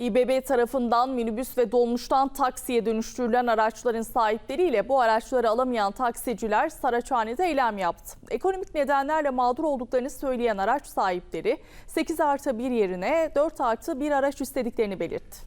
İBB tarafından minibüs ve dolmuştan taksiye dönüştürülen araçların sahipleriyle bu araçları alamayan taksiciler Saraçhane'de eylem yaptı. Ekonomik nedenlerle mağdur olduklarını söyleyen araç sahipleri 8 artı 1 yerine 4 artı 1 araç istediklerini belirtti.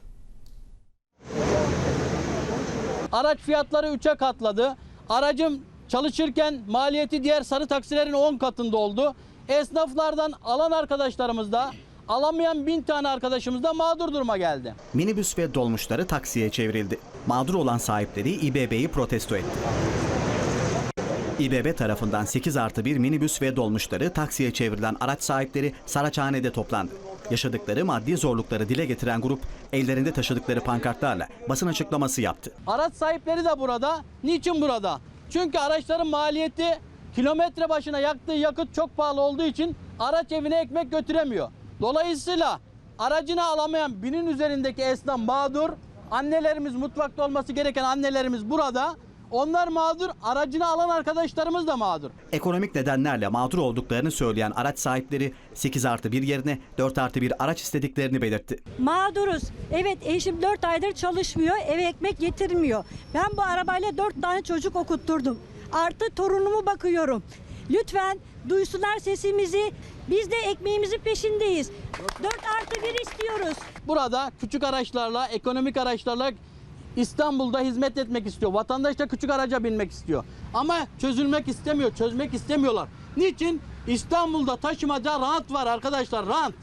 Araç fiyatları 3'e katladı. Aracım çalışırken maliyeti diğer sarı taksilerin 10 katında oldu. Esnaflardan alan arkadaşlarımız da alamayan bin tane artışımız da mağdur duruma geldi. Minibüs ve dolmuşları taksiye çevrildi. Mağdur olan sahipleri İBB'yi protesto etti. İBB tarafından 8 artı 1 minibüs ve dolmuşları taksiye çevrilen araç sahipleri Saraçhane'de toplandı. Yaşadıkları maddi zorlukları dile getiren grup ellerinde taşıdıkları pankartlarla basın açıklaması yaptı. Araç sahipleri de burada. Niçin burada? Çünkü araçların maliyeti kilometre başına yaktığı yakıt çok pahalı olduğu için araç evine ekmek götüremiyor. Dolayısıyla aracını alamayan binin üzerindeki esnaf mağdur. Annelerimiz mutfakta olması gereken annelerimiz burada. Onlar mağdur, aracını alan arkadaşlarımız da mağdur. Ekonomik nedenlerle mağdur olduklarını söyleyen araç sahipleri 8 artı 1 yerine 4 artı 1 araç istediklerini belirtti. Mağduruz. Evet eşim 4 aydır çalışmıyor, eve ekmek getirmiyor. Ben bu arabayla 4 tane çocuk okutturdum. Artı torunumu bakıyorum. Lütfen duysunlar sesimizi. Biz de ekmeğimizin peşindeyiz. 4 artı 1 istiyoruz. Burada küçük araçlarla, ekonomik araçlarla İstanbul'da hizmet etmek istiyor. Vatandaş da küçük araca binmek istiyor. Ama çözülmek istemiyor, çözmek istemiyorlar. Niçin? İstanbul'da taşımaca rant var arkadaşlar, rant.